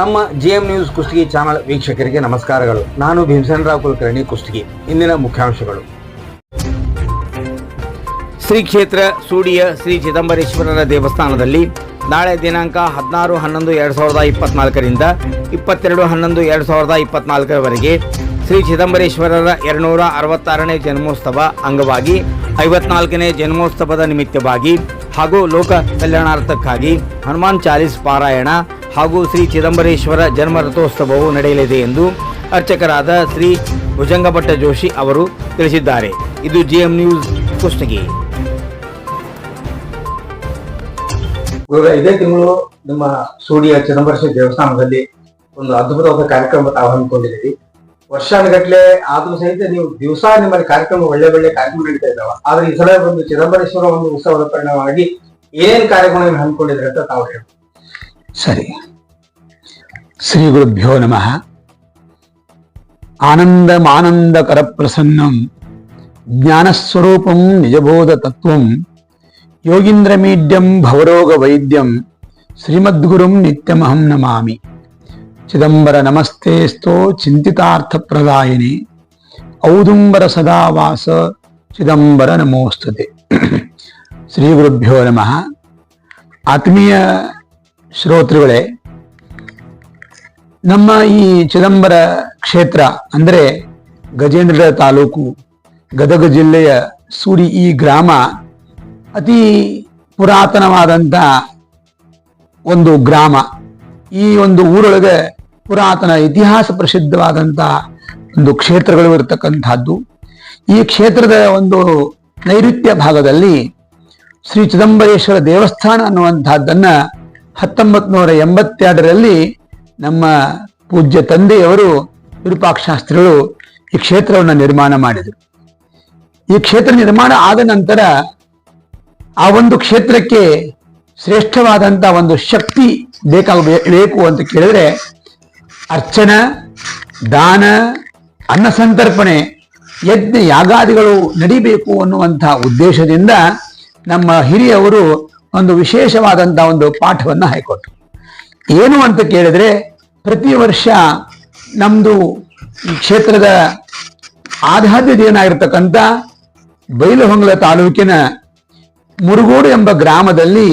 ನಮ್ಮ G M news Kushtagi channel ವೀಕ್ಷಕರಿಗೆ ನಮಸ್ಕಾರಗಳು. ನಾನು ಭೀಮಸೇನರಾವ್ ಕುಲಕರ್ಣಿ ಕುಷ್ಟಗಿ ಇಂದಿನ ಮುಖ್ಯಾಂಶಗಳು. ಶ್ರೀ ಕ್ಷೇತ್ರ ಸೂಡಿಯ ಶ್ರೀ ಚಿದಂಬರೇಶ್ವರರ ದೇವಸ್ಥಾನದಲ್ಲಿ ನಾಳೆ ದಿನಾಂಕ ಹದಿನಾರು ಹನ್ನೊಂದು ಎರಡು ಸಾವಿರದ ಇಪ್ಪತ್ನಾಲ್ಕರಿಂದ ಇಪ್ಪತ್ತೆರಡು ಹನ್ನೊಂದು ಎರಡು ಸಾವಿರದ ಇಪ್ಪತ್ನಾಲ್ಕರವರೆಗೆ ಶ್ರೀ ಚಿದಂಬರೇಶ್ವರರ ಎರಡುನೂರ ಅರವತ್ತಾರನೇ ಜನ್ಮೋತ್ಸವ ಅಂಗವಾಗಿ ಐವತ್ನಾಲ್ಕನೇ ಜನ್ಮೋತ್ಸವದ ನಿಮಿತ್ತವಾಗಿ ಹಾಗೂ ಲೋಕ ಕಲ್ಯಾಣಾರ್ಥಕ್ಕಾಗಿ ಹನುಮಾನ್ ಚಾಲೀಸ್ ಪಾರಾಯಣ ಹಾಗೂ ಶ್ರೀ ಚಿದಂಬರೇಶ್ವರ ಜನ್ಮ ರಥೋತ್ಸವವು ನಡೆಯಲಿದೆ ಎಂದು ಅರ್ಚಕರಾದ ಶ್ರೀ ಭುಜಂಗಭಟ್ಟ ಜೋಶಿ ಅವರು ತಿಳಿಸಿದ್ದಾರೆ. ಇದು ಜಿಎಂ ನ್ಯೂಸ್ ಕುಷ್ಟಗಿ. ಇದೇ ತಿಂಗಳು ನಿಮ್ಮ ಸೂರ್ಯ ಚಿದಂಬರೇಶ್ವರ ದೇವಸ್ಥಾನದಲ್ಲಿ ಒಂದು ಅದ್ಭುತವಾದ ಕಾರ್ಯಕ್ರಮ ತಾವು ಹಮ್ಮಿಕೊಂಡಿದ್ದೀರಿ ವರ್ಷಾನುಗಟ್ಲೆ ಆದ್ರೂ ಸಹಿತ ನೀವು ದಿವಸ ನಿಮ್ಮಲ್ಲಿ ಕಾರ್ಯಕ್ರಮ, ಒಳ್ಳೆ ಒಳ್ಳೆ ಕಾರ್ಯಕ್ರಮ ನಡೀತಾ ಇದ್ದಾವೆ. ಆದ್ರೆ ಈ ಸಲ ಒಂದು ಚಿದಂಬರೇಶ್ವರ ಒಂದು ಉತ್ಸವದ ಪರಿಣಾಮವಾಗಿ ಏನ್ ಕಾರ್ಯಕ್ರಮ ಹಮ್ಮಿಕೊಂಡಿದ್ರೆ ಅಂತ ತಾವು ಹೇಳಿ సరే. శ్రీ గురుభ్యో నమ. ఆనందమానందకర ప్రసన్నం జ్ఞానస్వరూపం నిజబోధతత్వం యోగింద్రమీడ్యం భవరోగ వైద్యం శ్రీమద్గురుం నిత్యమహం నమామి. చిదంబర నమస్తేస్తో చింతితార్థప్రదాయని. ఔదుంబర సదావాస చిదంబర నమోస్తుతే. శ్రీ గురుభ్యో నమ. ఆత్మీయ ಶ್ರೋತೃಗಳೇ, ನಮ್ಮ ಈ ಚಿದಂಬರ ಕ್ಷೇತ್ರ ಅಂದರೆ ಗಜೇಂದ್ರ ತಾಲೂಕು, ಗದಗ ಜಿಲ್ಲೆಯ ಸೂಡಿ ಈ ಗ್ರಾಮ ಅತಿ ಪುರಾತನವಾದಂಥ ಒಂದು ಗ್ರಾಮ. ಈ ಒಂದು ಊರೊಳಗೆ ಪುರಾತನ ಇತಿಹಾಸ ಪ್ರಸಿದ್ಧವಾದಂಥ ಒಂದು ಕ್ಷೇತ್ರಗಳು ಇರತಕ್ಕಂಥದ್ದು. ಈ ಕ್ಷೇತ್ರದ ಒಂದು ನೈಋತ್ಯ ಭಾಗದಲ್ಲಿ ಶ್ರೀ ಚಿದಂಬರೇಶ್ವರ ದೇವಸ್ಥಾನ ಅನ್ನುವಂತಹದ್ದನ್ನ ಹತ್ತೊಂಬತ್ ನೂರ ಎಂಬತ್ತೆರಡರಲ್ಲಿ ನಮ್ಮ ಪೂಜ್ಯ ತಂದೆಯವರು ವಿರೂಪಾಕ್ಷಾಸ್ತ್ರಿಗಳು ಈ ಕ್ಷೇತ್ರವನ್ನು ನಿರ್ಮಾಣ ಮಾಡಿದರು. ಈ ಕ್ಷೇತ್ರ ನಿರ್ಮಾಣ ಆದ ನಂತರ ಆ ಒಂದು ಕ್ಷೇತ್ರಕ್ಕೆ ಶ್ರೇಷ್ಠವಾದಂಥ ಒಂದು ಶಕ್ತಿ ಬೇಕಾಗಬೇಕು ಅಂತ ಕೇಳಿದ್ರೆ ಅರ್ಚನ, ದಾನ, ಅನ್ನ ಸಂತರ್ಪಣೆ, ಯಜ್ಞ ಯಾಗಾದಿಗಳು ನಡಿಬೇಕು ಅನ್ನುವಂಥ ಉದ್ದೇಶದಿಂದ ನಮ್ಮ ಹಿರಿಯವರು ಒಂದು ವಿಶೇಷವಾದಂಥ ಒಂದು ಪಾಠವನ್ನು ಹಾಕಿಕೊಟ್ರು ಏನು ಅಂತ ಕೇಳಿದ್ರೆ, ಪ್ರತಿ ವರ್ಷ ನಮ್ದು ಈ ಕ್ಷೇತ್ರದ ಆಧಾದ್ಯದೇನಾಗಿರ್ತಕ್ಕಂಥ ಬೈಲಹೊಂಗಲ ತಾಲೂಕಿನ ಮುರುಗೋಡು ಎಂಬ ಗ್ರಾಮದಲ್ಲಿ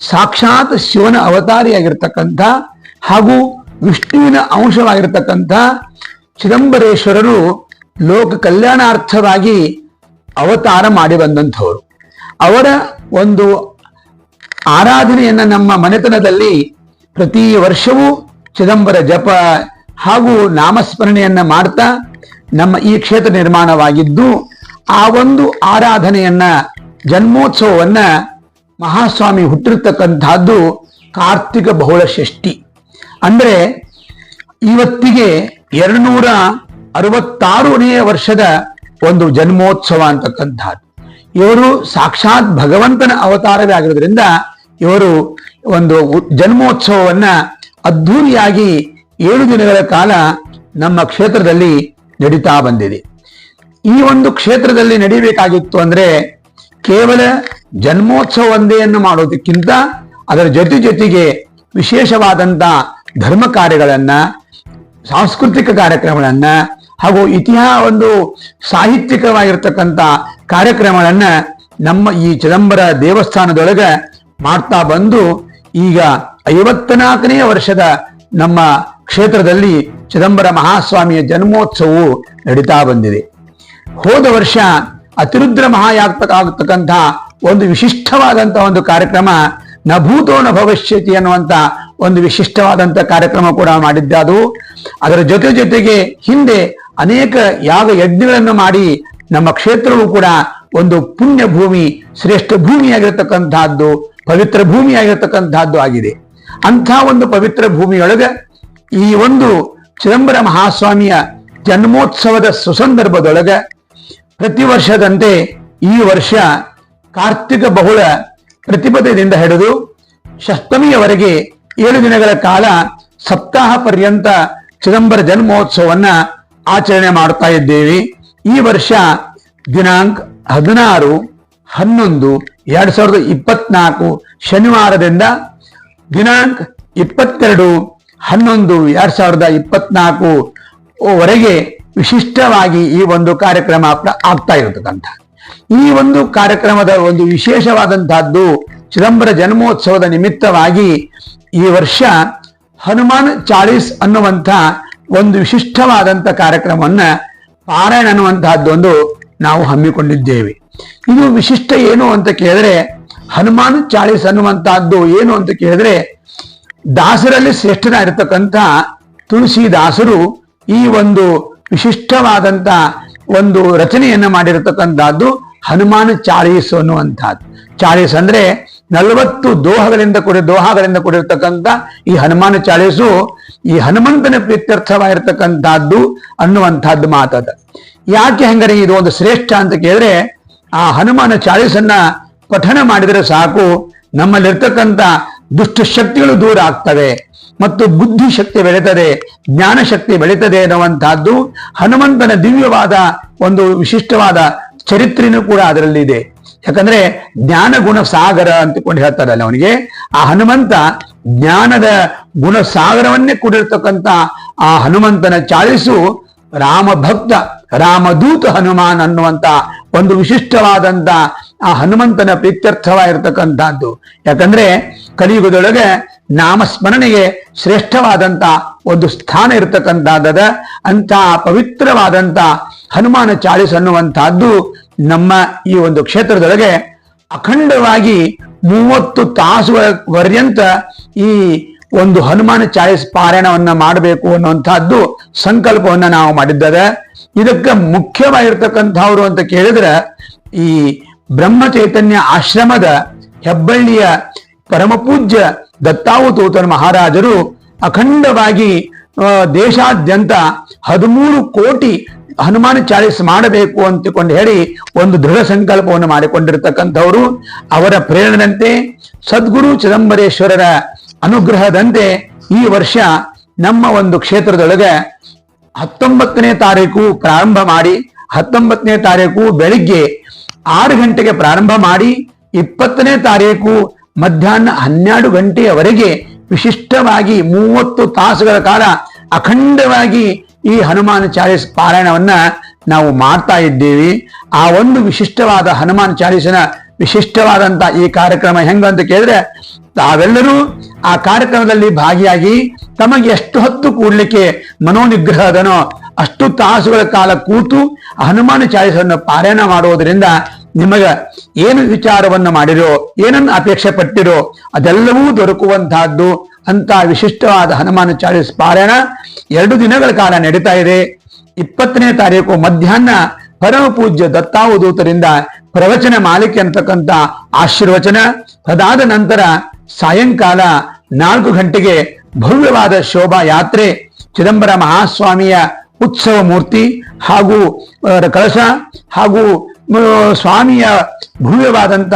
ಸಾಕ್ಷಾತ್ ಶಿವನ ಅವತಾರಿಯಾಗಿರ್ತಕ್ಕಂಥ ಹಾಗೂ ವಿಷ್ಣುವಿನ ಅಂಶವಾಗಿರ್ತಕ್ಕಂಥ ಚಿದಂಬರೇಶ್ವರರು ಲೋಕ ಕಲ್ಯಾಣಾರ್ಥವಾಗಿ ಅವತಾರ ಮಾಡಿ ಬಂದಂಥವರು. ಅವರ ಒಂದು ಆರಾಧನೆಯನ್ನ ನಮ್ಮ ಮನೆತನದಲ್ಲಿ ಪ್ರತಿ ವರ್ಷವೂ ಚಿದಂಬರ ಜಪ ಹಾಗೂ ನಾಮಸ್ಮರಣೆಯನ್ನ ಮಾಡ್ತಾ ನಮ್ಮ ಈ ಕ್ಷೇತ್ರ ನಿರ್ಮಾಣವಾಗಿದ್ದು, ಆ ಒಂದು ಆರಾಧನೆಯನ್ನ, ಜನ್ಮೋತ್ಸವವನ್ನ ಮಹಾಸ್ವಾಮಿ ಹುಟ್ಟಿರ್ತಕ್ಕಂತಹದ್ದು ಕಾರ್ತಿಕ ಬಹುಳ ಷಷ್ಠಿ ಅಂದ್ರೆ ಇವತ್ತಿಗೆ ಎರಡುನೂರ ಅರವತ್ತಾರನೆಯ ವರ್ಷದ ಒಂದು ಜನ್ಮೋತ್ಸವ ಅಂತಕ್ಕಂಥದ್ದು. ಇವರು ಸಾಕ್ಷಾತ್ ಭಗವಂತನ ಅವತಾರವೇ ಆಗಿರೋದ್ರಿಂದ ಇವರು ಒಂದು ಜನ್ಮೋತ್ಸವವನ್ನ ಅದ್ಧೂರಿಯಾಗಿ ಏಳು ದಿನಗಳ ಕಾಲ ನಮ್ಮ ಕ್ಷೇತ್ರದಲ್ಲಿ ನಡೀತಾ ಬಂದಿದೆ. ಈ ಒಂದು ಕ್ಷೇತ್ರದಲ್ಲಿ ನಡೀಬೇಕಾಗಿತ್ತು ಅಂದ್ರೆ ಕೇವಲ ಜನ್ಮೋತ್ಸವ ಒಂದೆಯನ್ನು ಮಾಡೋದಕ್ಕಿಂತ ಅದರ ಜೊತೆ ಜೊತೆಗೆ ವಿಶೇಷವಾದಂತ ಧರ್ಮ ಕಾರ್ಯಗಳನ್ನ, ಸಾಂಸ್ಕೃತಿಕ ಕಾರ್ಯಕ್ರಮಗಳನ್ನ ಹಾಗೂ ಇತಿಹಾಸ ಒಂದು ಸಾಹಿತ್ಯಿಕವಾಗಿರ್ತಕ್ಕಂಥ ಕಾರ್ಯಕ್ರಮಗಳನ್ನ ನಮ್ಮ ಈ ಚಿದಂಬರ ದೇವಸ್ಥಾನದೊಳಗೆ ಮಾಡ್ತಾ ಬಂದು ಈಗ ಐವತ್ನಾಲ್ಕನೆಯ ವರ್ಷದ ನಮ್ಮ ಕ್ಷೇತ್ರದಲ್ಲಿ ಚಿದಂಬರ ಮಹಾಸ್ವಾಮಿಯ ಜನ್ಮೋತ್ಸವವು ನಡೀತಾ ಬಂದಿದೆ. ಹೋದ ವರ್ಷ ಅತಿರುದ್ರ ಮಹಾಯಾಗ್ತಕ್ಕಾಗತಕ್ಕಂಥ ಒಂದು ವಿಶಿಷ್ಟವಾದಂತಹ ಒಂದು ಕಾರ್ಯಕ್ರಮ ನಭೂತೋನ ಭೂತೋ ನ ಭವಿಷ್ಯತಿ ಅನ್ನುವಂತ ಒಂದು ವಿಶಿಷ್ಟವಾದಂತಹ ಕಾರ್ಯಕ್ರಮ ಕೂಡ ಮಾಡಿದ್ದಾದವು ಅದರ ಜೊತೆ ಜೊತೆಗೆ ಹಿಂದೆ ಅನೇಕ ಯಾಗ ಯಜ್ಞಗಳನ್ನು ಮಾಡಿ ನಮ್ಮ ಕ್ಷೇತ್ರವು ಕೂಡ ಒಂದು ಪುಣ್ಯ ಭೂಮಿ ಶ್ರೇಷ್ಠ ಭೂಮಿಯಾಗಿರ್ತಕ್ಕಂತಹದ್ದು ಪವಿತ್ರ ಭೂಮಿಯಾಗಿರ್ತಕ್ಕಂತಹದ್ದು ಆಗಿದೆ. ಅಂಥ ಒಂದು ಪವಿತ್ರ ಭೂಮಿಯೊಳಗೆ ಈ ಒಂದು ಚಿದಂಬರ ಮಹಾಸ್ವಾಮಿಯ ಜನ್ಮೋತ್ಸವದ ಸುಸಂದರ್ಭದೊಳಗೆ ಪ್ರತಿ ವರ್ಷದಂತೆ ಈ ವರ್ಷ ಕಾರ್ತಿಕ ಬಹುಳ ಪ್ರತಿಪದದಿಂದ ಹಿಡಿದು ಷಷ್ಟಮಿಯವರೆಗೆ ಏಳು ದಿನಗಳ ಕಾಲ ಸಪ್ತಾಹ ಪರ್ಯಂತ ಚಿದಂಬರ ಜನ್ಮೋತ್ಸವವನ್ನ ಆಚರಣೆ ಮಾಡ್ತಾ ಇದ್ದೇವೆ. ಈ ವರ್ಷ ದಿನಾಂಕ ಹದಿನಾರು, ಹನ್ನೊಂದು ಎರಡ್ ಸಾವಿರದ ಇಪ್ಪತ್ನಾಲ್ಕು ಶನಿವಾರದಿಂದ ದಿನಾಂಕ ಇಪ್ಪತ್ತೆರಡು ಹನ್ನೊಂದು ಎರಡ್ ಸಾವಿರದ ಇಪ್ಪತ್ನಾಲ್ಕು ವರೆಗೆ ವಿಶಿಷ್ಟವಾಗಿ ಈ ಒಂದು ಕಾರ್ಯಕ್ರಮ ಆಗ್ತಾ ಇರತಕ್ಕಂಥ. ಈ ಒಂದು ಕಾರ್ಯಕ್ರಮದ ಒಂದು ವಿಶೇಷವಾದಂತಹದ್ದು ಚಿದಂಬರ ಜನ್ಮೋತ್ಸವದ ನಿಮಿತ್ತವಾಗಿ ಈ ವರ್ಷ ಹನುಮಾನ್ ಚಾಳೀಸ್ ಅನ್ನುವಂಥ ಒಂದು ವಿಶಿಷ್ಟವಾದಂಥ ಕಾರ್ಯಕ್ರಮವನ್ನ ಪಾರಾಯಣ ಅನ್ನುವಂತಹದ್ದು ಒಂದು ನಾವು ಹಮ್ಮಿಕೊಂಡಿದ್ದೇವೆ. ಇದು ವಿಶಿಷ್ಟ ಏನು ಅಂತ ಕೇಳಿದ್ರೆ, ಹನುಮಾನ್ ಚಾಳೀಸ್ ಅನ್ನುವಂತಹದ್ದು ಏನು ಅಂತ ಕೇಳಿದ್ರೆ, ದಾಸರಲ್ಲಿ ಶ್ರೇಷ್ಠನಾಗಿರ್ತಕ್ಕಂಥ ತುಳಸಿದಾಸರು ಈ ಒಂದು ವಿಶಿಷ್ಟವಾದಂತ ಒಂದು ರಚನೆಯನ್ನ ಮಾಡಿರತಕ್ಕಂಥದ್ದು ಹನುಮಾನ್ ಚಾಳೀಸ್ ಅನ್ನುವಂಥದ್ದು. ಚಾಳೀಸ್ ಅಂದ್ರೆ ನಲವತ್ತು ದೋಹಗಳಿಂದ ಕೂಡಿ ದೋಹಗಳಿಂದ ಕೂಡಿರ್ತಕ್ಕಂಥ ಈ ಹನುಮಾನ ಚಾಳೀಸು ಈ ಹನುಮಂತನ ಪ್ರೀತ್ಯರ್ಥವಾಗಿರ್ತಕ್ಕಂಥದ್ದು ಅನ್ನುವಂಥದ್ದು ಮಾತದ. ಯಾಕೆ ಹೆಂಗರಿ ಇದು ಒಂದು ಶ್ರೇಷ್ಠ ಅಂತ ಕೇಳಿದ್ರೆ, ಆ ಹನುಮಾನ ಚಾಳೀಸನ್ನ ಪಠಣ ಮಾಡಿದರೆ ಸಾಕು, ನಮ್ಮಲ್ಲಿರ್ತಕ್ಕಂಥ ದುಷ್ಟ ಶಕ್ತಿಗಳು ದೂರ ಆಗ್ತವೆ ಮತ್ತು ಬುದ್ಧಿ ಶಕ್ತಿ ಬೆಳೀತದೆ, ಜ್ಞಾನ ಶಕ್ತಿ ಬೆಳೀತದೆ ಅನ್ನುವಂತಹದ್ದು ಹನುಮಂತನ ದಿವ್ಯವಾದ ಒಂದು ವಿಶಿಷ್ಟವಾದ ಚರಿತ್ರೆಯೂ ಕೂಡ ಅದರಲ್ಲಿ ಇದೆ. ಯಾಕಂದ್ರೆ ಜ್ಞಾನ ಗುಣ ಸಾಗರ ಅಂತಕೊಂಡು ಹೇಳ್ತಾರಲ್ಲ ಅವನಿಗೆ, ಆ ಹನುಮಂತ ಜ್ಞಾನದ ಗುಣ ಸಾಗರವನ್ನೇ ಕೂಡಿರ್ತಕ್ಕಂಥ ಆ ಹನುಮಂತನ ಚಾಳಿಸು ರಾಮ ಭಕ್ತ ರಾಮದೂತ ಹನುಮಾನ್ ಅನ್ನುವಂತ ಒಂದು ವಿಶಿಷ್ಟವಾದಂತ ಆ ಹನುಮಂತನ ಪ್ರೀತ್ಯರ್ಥವಾಗಿರ್ತಕ್ಕಂಥದ್ದು. ಯಾಕಂದ್ರೆ ಕಲಿಯುಗದೊಳಗೆ ನಾಮಸ್ಮರಣೆಗೆ ಶ್ರೇಷ್ಠವಾದಂತ ಒಂದು ಸ್ಥಾನ ಇರತಕ್ಕಂಥದ್ದದ ಅಂತ ಪವಿತ್ರವಾದಂತ ಹನುಮಾನ ಚಾಳಿಸ್ ಅನ್ನುವಂತಹದ್ದು ನಮ್ಮ ಈ ಒಂದು ಕ್ಷೇತ್ರದೊಳಗೆ ಅಖಂಡವಾಗಿ ಮೂವತ್ತು ತಾಸುಗಳ ಪರ್ಯಂತ ಈ ಒಂದು ಹನುಮಾನ ಚಾಳಿಸ್ ಪಾರಾಯಣವನ್ನ ಮಾಡಬೇಕು ಅನ್ನುವಂತಹದ್ದು ಸಂಕಲ್ಪವನ್ನ ನಾವು ಮಾಡಿದ್ದೇವೆ. ಇದಕ್ಕೆ ಮುಖ್ಯವಾಗಿರ್ತಕ್ಕಂಥವ್ರು ಅಂತ ಕೇಳಿದ್ರೆ ಈ ಬ್ರಹ್ಮ ಚೈತನ್ಯ ಆಶ್ರಮದ ಹೆಬ್ಬಳ್ಳಿಯ ಪರಮಪೂಜ್ಯ ದತ್ತಾವತೂತನ ಮಹಾರಾಜರು ಅಖಂಡವಾಗಿ ದೇಶಾದ್ಯಂತ ಹದಿಮೂರು ಕೋಟಿ ಹನುಮಾನ ಚಾಳಿಸ್ ಮಾಡಬೇಕು ಅಂತಕೊಂಡು ಹೇಳಿ ಒಂದು ದೃಢ ಸಂಕಲ್ಪವನ್ನು ಮಾಡಿಕೊಂಡಿರ್ತಕ್ಕಂಥವರು. ಅವರ ಪ್ರೇರಣೆಯಂತೆ ಸದ್ಗುರು ಚಿದಂಬರೇಶ್ವರರ ಅನುಗ್ರಹದಂತೆ ಈ ವರ್ಷ ನಮ್ಮ ಒಂದು ಕ್ಷೇತ್ರದೊಳಗೆ ಹತ್ತೊಂಬತ್ತನೇ ತಾರೀಕು ಪ್ರಾರಂಭ ಮಾಡಿ, ಹತ್ತೊಂಬತ್ತನೇ ತಾರೀಕು ಬೆಳಿಗ್ಗೆ ಆರು ಗಂಟೆಗೆ ಪ್ರಾರಂಭ ಮಾಡಿ, ಇಪ್ಪತ್ತನೇ ತಾರೀಕು ಮಧ್ಯಾಹ್ನ ಹನ್ನೆರಡು ಗಂಟೆಯವರೆಗೆ ವಿಶಿಷ್ಟವಾಗಿ ಮೂವತ್ತು ತಾಸುಗಳ ಕಾಲ ಅಖಂಡವಾಗಿ ಈ ಹನುಮಾನ ಚಾಲಿಸ್ ಪಾರಾಯಣವನ್ನ ನಾವು ಮಾಡ್ತಾ ಇದ್ದೇವೆ. ಆ ಒಂದು ವಿಶಿಷ್ಟವಾದ ಹನುಮಾನ್ ಚಾಲೀಸನ ವಿಶಿಷ್ಟವಾದಂತ ಈ ಕಾರ್ಯಕ್ರಮ ಹೆಂಗಂತ ಕೇಳಿದ್ರೆ ತಾವೆಲ್ಲರೂ ಆ ಕಾರ್ಯಕ್ರಮದಲ್ಲಿ ಭಾಗಿಯಾಗಿ ತಮಗೆ ಎಷ್ಟು ಹೊತ್ತು ಕೂಡ್ಲಿಕ್ಕೆ ಮನೋನಿಗ್ರಹ ಅದನೋ ಅಷ್ಟು ತಾಸುಗಳ ಕಾಲ ಕೂತು ಹನುಮಾನ ಚಾಲಿಸನ್ನು ಪಾರಾಯಣ ಮಾಡುವುದರಿಂದ ನಿಮಗ ಏನು ವಿಚಾರವನ್ನು ಮಾಡಿರೋ, ಏನನ್ನು ಅಪೇಕ್ಷೆ ಪಟ್ಟಿರೋ, ಅದೆಲ್ಲವೂ ದೊರಕುವಂತಹದ್ದು ಅಂತ ವಿಶಿಷ್ಟವಾದ ಹನುಮಾನ ಚಾಲಿಸ್ ಪಾರಾಯಣ ಎರಡು ದಿನಗಳ ಕಾಲ ನಡೀತಾ ಇದೆ. ಇಪ್ಪತ್ತನೇ ತಾರೀಕು ಮಧ್ಯಾಹ್ನ ಪರಮ ಪೂಜ್ಯ ದತ್ತಾವಧೂತರಿಂದ ಪ್ರವಚನ ಮಾಲಿಕೆ ಅಂತಕ್ಕಂಥ ಆಶೀರ್ವಚನ. ಅದಾದ ನಂತರ ಸಾಯಂಕಾಲ ನಾಲ್ಕು ಗಂಟೆಗೆ ಭವ್ಯವಾದ ಶೋಭಾ ಯಾತ್ರೆ ಚಿದಂಬರ ಮಹಾಸ್ವಾಮಿಯ ಉತ್ಸವ ಮೂರ್ತಿ ಹಾಗೂ ಕಳಶ ಹಾಗೂ ಸ್ವಾಮಿಯ ಭವ್ಯವಾದಂತ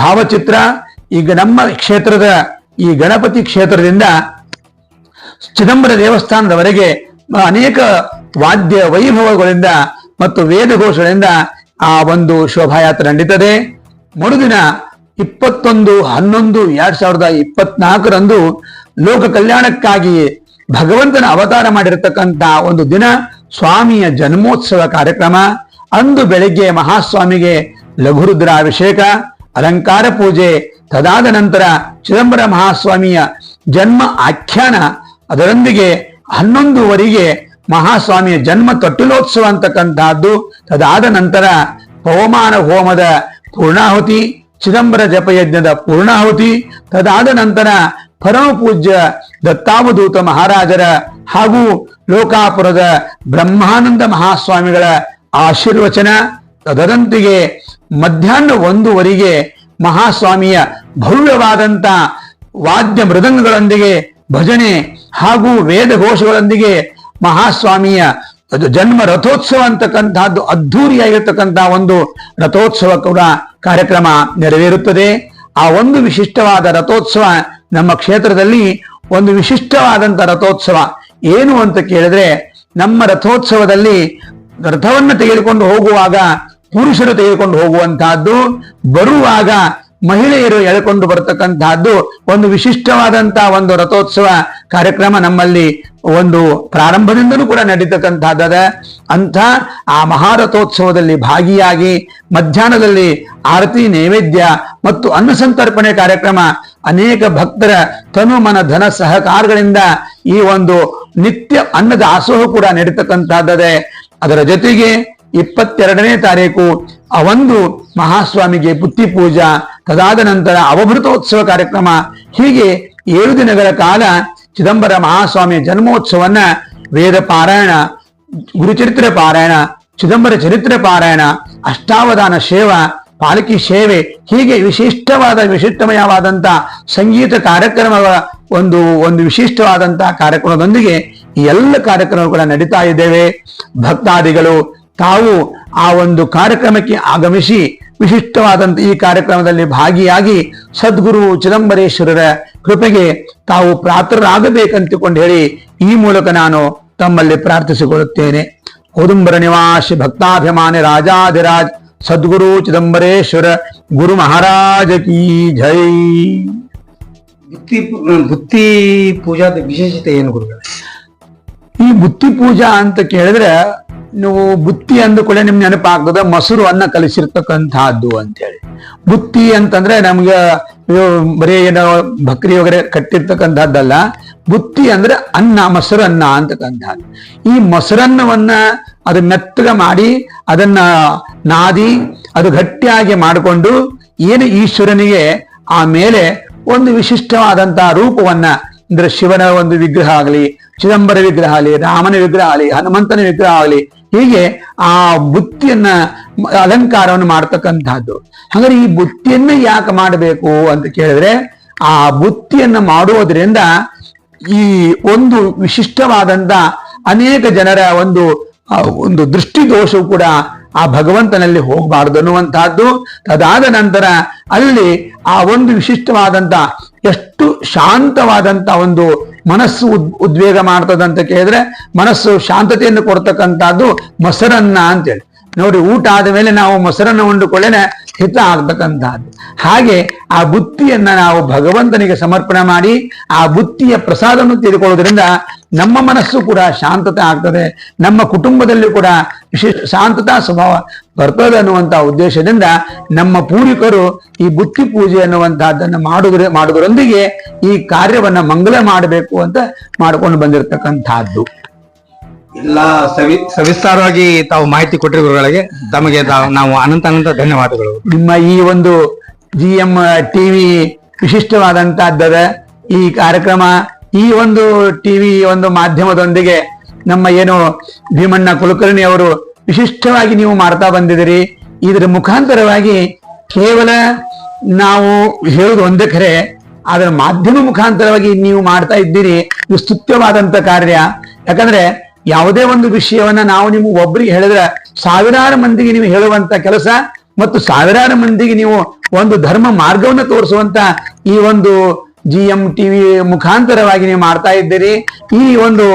ಭಾವಚಿತ್ರ. ಈಗ ನಮ್ಮ ಕ್ಷೇತ್ರದ, ಈ ಗಣಪತಿ ಕ್ಷೇತ್ರದಿಂದ ಚಿದಂಬರ ದೇವಸ್ಥಾನದವರೆಗೆ ಅನೇಕ ವಾದ್ಯ ವೈಭವಗಳಿಂದ ಮತ್ತು ವೇದಘೋಷಗಳಿಂದ ಆ ಒಂದು ಶೋಭಾಯಾತ್ರೆ ನಡೀತದೆ. ಮರುದಿನ ಇಪ್ಪತ್ತೊಂದು, ಹನ್ನೊಂದು, ಎರಡ್ ಸಾವಿರದ ಇಪ್ಪತ್ನಾಲ್ಕರಂದು ಲೋಕ ಕಲ್ಯಾಣಕ್ಕಾಗಿ ಭಗವಂತನ ಅವತಾರ ಮಾಡಿರತಕ್ಕಂತ ಒಂದು ದಿನ ಸ್ವಾಮಿಯ ಜನ್ಮೋತ್ಸವ ಕಾರ್ಯಕ್ರಮ. ಅಂದು ಬೆಳಿಗ್ಗೆ ಮಹಾಸ್ವಾಮಿಗೆ ಲಘುರುದ್ರಾಭಿಷೇಕ, ಅಲಂಕಾರ ಪೂಜೆ, ತದಾದ ನಂತರ ಚಿದಂಬರ ಮಹಾಸ್ವಾಮಿಯ ಜನ್ಮ ಆಖ್ಯಾನ, ಅದರೊಂದಿಗೆ ಹನ್ನೊಂದುವರೆಗೆ ಮಹಾಸ್ವಾಮಿಯ ಜನ್ಮ ತೊಟ್ಟಿಲೋತ್ಸವ ಅಂತಕ್ಕಂತಹದ್ದು ತದಾದ ನಂತರ ಪವಮಾನ ಹೋಮದ ಪೂರ್ಣಾಹುತಿ, ಚಿದಂಬರ ಜಪಯಜ್ಞದ ಪೂರ್ಣಾಹುತಿ, ತದಾದ ನಂತರ ಪರಮ ಪೂಜ್ಯ ದತ್ತಾವಧೂತ ಮಹಾರಾಜರ ಹಾಗೂ ಲೋಕಾಪುರದ ಬ್ರಹ್ಮಾನಂದ ಮಹಾಸ್ವಾಮಿಗಳ ಆಶೀರ್ವಚನ. ತದರಂತಿಗೆ ಮಧ್ಯಾಹ್ನ ಒಂದುವರೆಗೆ ಮಹಾಸ್ವಾಮಿಯ ಭವ್ಯವಾದಂತ ವಾದ್ಯ ಮೃದಂಗಗಳೊಂದಿಗೆ ಭಜನೆ ಹಾಗೂ ವೇದ ಘೋಷಗಳೊಂದಿಗೆ ಮಹಾಸ್ವಾಮಿಯ ಅದು ಜನ್ಮ ರಥೋತ್ಸವ ಅಂತಕ್ಕಂತಹದ್ದು ಅದ್ಧೂರಿಯಾಗಿರ್ತಕ್ಕಂತಹ ಒಂದು ರಥೋತ್ಸವ ಕೂಡ ಕಾರ್ಯಕ್ರಮ ನೆರವೇರುತ್ತದೆ. ಆ ಒಂದು ವಿಶಿಷ್ಟವಾದ ರಥೋತ್ಸವ ನಮ್ಮ ಕ್ಷೇತ್ರದಲ್ಲಿ ಒಂದು ವಿಶಿಷ್ಟವಾದಂತ ರಥೋತ್ಸವ ಏನು ಅಂತ ಕೇಳಿದ್ರೆ ನಮ್ಮ ರಥೋತ್ಸವದಲ್ಲಿ ರಥವನ್ನು ತೆಗೆದುಕೊಂಡು ಹೋಗುವಾಗ ಪುರುಷರು ತೆಗೆದುಕೊಂಡು ಹೋಗುವಂತಹದ್ದು, ಬರುವಾಗ ಮಹಿಳೆಯರು ಎಳೆಕೊಂಡು ಬರತಕ್ಕಂತಹದ್ದು ಒಂದು ವಿಶಿಷ್ಟವಾದಂತಹ ಒಂದು ರಥೋತ್ಸವ ಕಾರ್ಯಕ್ರಮ ನಮ್ಮಲ್ಲಿ ಒಂದು ಪ್ರಾರಂಭದಿಂದಲೂ ಕೂಡ ನಡೀತಕ್ಕಂತಹದ್ದದ. ಅಂತ ಆ ಮಹಾರಥೋತ್ಸವದಲ್ಲಿ ಭಾಗಿಯಾಗಿ ಮಧ್ಯಾಹ್ನದಲ್ಲಿ ಆರತಿ ನೈವೇದ್ಯ ಮತ್ತು ಅನ್ನ ಸಂತರ್ಪಣೆ ಕಾರ್ಯಕ್ರಮ ಅನೇಕ ಭಕ್ತರ ತನು ಮನ ಧನ ಸಹಕಾರಗಳಿಂದ ಈ ಒಂದು ನಿತ್ಯ ಅನ್ನದ ದಾಸೋಹ ಕೂಡ ನಡೀತಕ್ಕಂತಹದ್ದೇ ಅದರ ಜೊತೆಗೆ ಇಪ್ಪತ್ತೆರಡನೇ ತಾರೀಕು ಅವಂದು ಮಹಾಸ್ವಾಮಿಗೆ ಬುತ್ತಿ ಪೂಜಾ, ತದಾದ ನಂತರ ಅವಭೃತೋತ್ಸವ ಕಾರ್ಯಕ್ರಮ. ಹೀಗೆ ಏಳು ದಿನಗಳ ಕಾಲ ಚಿದಂಬರ ಮಹಾಸ್ವಾಮಿಯ ಜನ್ಮೋತ್ಸವನ್ನ ವೇದ ಪಾರಾಯಣ, ಗುರುಚರಿತ್ರೆ ಪಾರಾಯಣ, ಚಿದಂಬರ ಚರಿತ್ರೆ ಪಾರಾಯಣ, ಅಷ್ಟಾವಧಾನ ಸೇವ, ಪಾಲಕಿ ಸೇವೆ, ಹೀಗೆ ವಿಶಿಷ್ಟವಾದ ವಿಶಿಷ್ಟಮಯವಾದಂತಹ ಸಂಗೀತ ಕಾರ್ಯಕ್ರಮಗಳ ಒಂದು ಒಂದು ವಿಶಿಷ್ಟವಾದಂತಹ ಕಾರ್ಯಕ್ರಮದೊಂದಿಗೆ ಎಲ್ಲ ಕಾರ್ಯಕ್ರಮಗಳು ಕೂಡ ನಡೀತಾ ಇದ್ದೇವೆ. ಭಕ್ತಾದಿಗಳು ತಾವು ಆ ಒಂದು ಕಾರ್ಯಕ್ರಮಕ್ಕೆ ಆಗಮಿಸಿ ವಿಶಿಷ್ಟವಾದಂತ ಈ ಕಾರ್ಯಕ್ರಮದಲ್ಲಿ ಭಾಗಿಯಾಗಿ ಸದ್ಗುರು ಚಿದಂಬರೇಶ್ವರರ ಕೃಪೆಗೆ ತಾವು ಪ್ರಾತರಾಗಬೇಕಂತಕೊಂಡು ಹೇಳಿ ಈ ಮೂಲಕ ನಾನು ತಮ್ಮಲ್ಲಿ ಪ್ರಾರ್ಥಿಸಿಕೊಳ್ಳುತ್ತೇನೆ. ಕೋದುಂಬರ ನಿವಾಸಿ ಭಕ್ತಾಭಿಮಾನಿ ರಾಜಾಧಿರಾಜ್ ಸದ್ಗುರು ಚಿದಂಬರೇಶ್ವರ ಗುರು ಮಹಾರಾಜ ಕೀ ಜೈ. ಬುತ್ತಿ ಬುತ್ತಿ ಪೂಜಾದ ವಿಶೇಷತೆ ಏನು ಗುರುಗಳೇ? ಈ ಬುತ್ತಿ ಪೂಜಾ ಅಂತ ಕೇಳಿದ್ರೆ ನೀವು ಬುತ್ತಿ ಅಂದ ಕೂಡ ನಿಮ್ ನೆನಪಾಗ್ತದೆ ಮೊಸರು ಅನ್ನ ಕಲಿಸಿರ್ತಕ್ಕಂತಹದ್ದು ಅಂತೇಳಿ ಬುತ್ತಿ ಅಂತಂದ್ರೆ ನಮ್ಗೆ ಬರೀ ಏನೋ ಬಕ್ರಿ ವಗರೆ ಕಟ್ಟಿರ್ತಕ್ಕಂಥದ್ದಲ್ಲ, ಬುತ್ತಿ ಅಂದ್ರೆ ಅನ್ನ ಮೊಸರು ಅನ್ನ ಅಂತಕ್ಕಂಥದ್ದು. ಈ ಮೊಸರನ್ನವನ್ನ ಅದು ಮೆತ್ತಗ ಮಾಡಿ ಅದನ್ನ ನಾದಿ, ಅದು ಗಟ್ಟಿಯಾಗಿ ಮಾಡಿಕೊಂಡು ಏನು ಈಶ್ವರನಿಗೆ ಆ ಮೇಲೆ ಒಂದು ವಿಶಿಷ್ಟವಾದಂತಹ ರೂಪವನ್ನ, ಅಂದ್ರೆ ಶಿವನ ಒಂದು ವಿಗ್ರಹ ಆಗಲಿ, ಚಿದಂಬರ ವಿಗ್ರಹ ಆಗಲಿ, ರಾಮನ ವಿಗ್ರಹ ಆಗಲಿ, ಹನುಮಂತನ ವಿಗ್ರಹ ಆಗಲಿ ಹೀಗೆ ಆ ಬುತ್ತಿಯನ್ನ ಅಲಂಕಾರವನ್ನು ಮಾಡ್ತಕ್ಕಂತಹದ್ದು ಹಾಗಾದ್ರೆ ಈ ಬುತ್ತಿಯನ್ನ ಯಾಕೆ ಮಾಡಬೇಕು ಅಂತ ಕೇಳಿದ್ರೆ, ಆ ಬುತ್ತಿಯನ್ನ ಮಾಡುವುದರಿಂದ ಈ ಒಂದು ವಿಶಿಷ್ಟವಾದಂತ ಅನೇಕ ಜನರ ಒಂದು ಒಂದು ದೃಷ್ಟಿದೋಷವು ಕೂಡ ಆ ಭಗವಂತನಲ್ಲಿ ಹೋಗಬಾರದು ಅನ್ನುವಂತಹದ್ದು ಅದಾದ ನಂತರ ಅಲ್ಲಿ ಆ ಒಂದು ವಿಶಿಷ್ಟವಾದಂತ, ಎಷ್ಟು ಶಾಂತವಾದಂತ ಒಂದು ಮನಸ್ಸು ಉದ್, ಉದ್ವೇಗ ಮಾಡ್ತದಂತ ಕೇಳಿದ್ರೆ ಮನಸ್ಸು ಶಾಂತತೆಯನ್ನು ಕೊಡ್ತಕ್ಕಂಥದ್ದು ಮೊಸರನ್ನ ಅಂತೇಳಿ. ನೋಡಿ ಊಟ ಆದ ಮೇಲೆ ನಾವು ಮೊಸರನ್ನ ಉಂಡುಕೊಳ್ಳೇನೆ ಹಿತ ಆಗ್ತಕ್ಕಂಥದ್ದು. ಹಾಗೆ ಆ ಬುತ್ತಿಯನ್ನ ನಾವು ಭಗವಂತನಿಗೆ ಸಮರ್ಪಣೆ ಮಾಡಿ ಆ ಬುತ್ತಿಯ ಪ್ರಸಾದವನ್ನು ತೆಗೆದುಕೊಳ್ಳೋದ್ರಿಂದ ನಮ್ಮ ಮನಸ್ಸು ಕೂಡ ಶಾಂತತೆ ಆಗ್ತದೆ. ನಮ್ಮ ಕುಟುಂಬದಲ್ಲಿ ಕೂಡ ವಿಶೇಷ ಶಾಂತತಾ ಸ್ವಭಾವ ಬರ್ತದೆ ಅನ್ನುವಂತಹ ಉದ್ದೇಶದಿಂದ ನಮ್ಮ ಪೂರ್ವಿಕರು ಈ ಬುತ್ತಿ ಪೂಜೆ ಅನ್ನುವಂತಹದ್ದನ್ನು ಮಾಡುವುದ್ರ ಮಾಡುವುದರೊಂದಿಗೆ ಈ ಕಾರ್ಯವನ್ನ ಮಂಗಲ ಮಾಡಬೇಕು ಅಂತ ಮಾಡ್ಕೊಂಡು ಬಂದಿರತಕ್ಕಂತಹದ್ದು ಎಲ್ಲ ಸವಿ ಸವಿಸ್ತಾರವಾಗಿ ತಾವು ಮಾಹಿತಿ ಕೊಟ್ಟಿರೋ ತಮಗೆ ನಾವು ಅನಂತ ಅನಂತ ಧನ್ಯವಾದಗಳು. ನಿಮ್ಮ ಈ ಒಂದು ಜಿ ಎಂ ಟಿವಿ ವಿಶಿಷ್ಟವಾದಂತಹದ್ದದ ಈ ಕಾರ್ಯಕ್ರಮ ಈ ಒಂದು ಟಿವಿ ಒಂದು ಮಾಧ್ಯಮದೊಂದಿಗೆ ನಮ್ಮ ಏನು ಭೀಮಣ್ಣ ಕುಲಕರ್ಣಿ ಅವರು ವಿಶಿಷ್ಟವಾಗಿ ನೀವು ಮಾಡ್ತಾ ಬಂದಿದ್ದೀರಿ. ಇದರ ಮುಖಾಂತರವಾಗಿ ಕೇವಲ ನಾವು ಹೇಳುದು ಒಂದೇ ಖರೆ ಅದರ ಮಾಧ್ಯಮ ಮುಖಾಂತರವಾಗಿ ನೀವು ಮಾಡ್ತಾ ಇದ್ದೀರಿ. ಇದು ಸ್ತುತ್ಯವಾದಂತ ಕಾರ್ಯ. ಯಾಕಂದ್ರೆ ಯಾವುದೇ ಒಂದು ವಿಷಯವನ್ನ ನಾವು ನಿಮ್ಗೆ ಒಬ್ರಿಗೆ ಹೇಳಿದ್ರೆ ಸಾವಿರಾರು ಮಂದಿಗೆ ನೀವು ಹೇಳುವಂತ ಕೆಲಸ ಮತ್ತು ಸಾವಿರಾರು ಮಂದಿಗೆ ನೀವು ಒಂದು ಧರ್ಮ ಮಾರ್ಗವನ್ನು ತೋರಿಸುವಂತ ಈ ಒಂದು ಜಿ ಎಂ ಟಿವಿ ಮುಖಾಂತರವಾಗಿ ನೀವು ಮಾಡ್ತಾ ಇದ್ದೀರಿ. ಈ ಒಂದು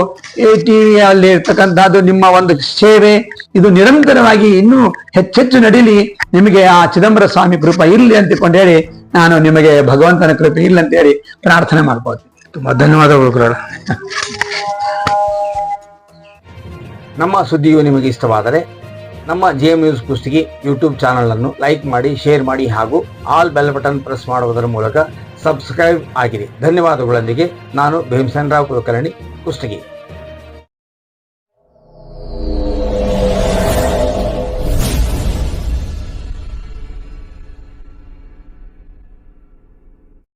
ಟಿವಿಯಲ್ಲಿ ಇರ್ತಕ್ಕಂಥದ್ದು ನಿಮ್ಮ ಒಂದು ಸೇವೆ. ಇದು ನಿರಂತರವಾಗಿ ಇನ್ನೂ ಹೆಚ್ಚೆಚ್ಚು ನಡೀಲಿ. ನಿಮಗೆ ಆ ಚಿದಂಬರ ಸ್ವಾಮಿ ಕೃಪೆ ಇರಲಿ ಅಂತಕೊಂಡು ಹೇಳಿ ನಾನು ನಿಮಗೆ ಭಗವಂತನ ಕೃಪೆ ಇರಲಿ ಅಂತ ಹೇಳಿ ಪ್ರಾರ್ಥನೆ ಮಾಡ್ಬೋದು. ತುಂಬಾ ಧನ್ಯವಾದಗಳು ಗುರುಗಳ. ನಮ್ಮ ಸುದ್ದಿಯು ನಿಮಗೆ ಇಷ್ಟವಾದರೆ ನಮ್ಮ ಜಿ ಎಂ ನ್ಯೂಸ್ ಪುಸ್ತಕಿ ಯೂಟ್ಯೂಬ್ ಚಾನಲ್ ಅನ್ನು ಲೈಕ್ ಮಾಡಿ ಶೇರ್ ಮಾಡಿ ಹಾಗೂ ಆಲ್ ಬೆಲ್ ಬಟನ್ ಪ್ರೆಸ್ ಮಾಡುವುದರ ಮೂಲಕ ಸಬ್ಸ್ಕ್ರೈಬ್ ಆಗಿರಿ ಧನ್ಯವಾದಗಳೊಂದಿಗೆ ನಾನು ಭೀಮಸೇನ್ ರಾವ್ ಕುಲಕರ್ಣಿ ಕುಷ್ಟಗಿ.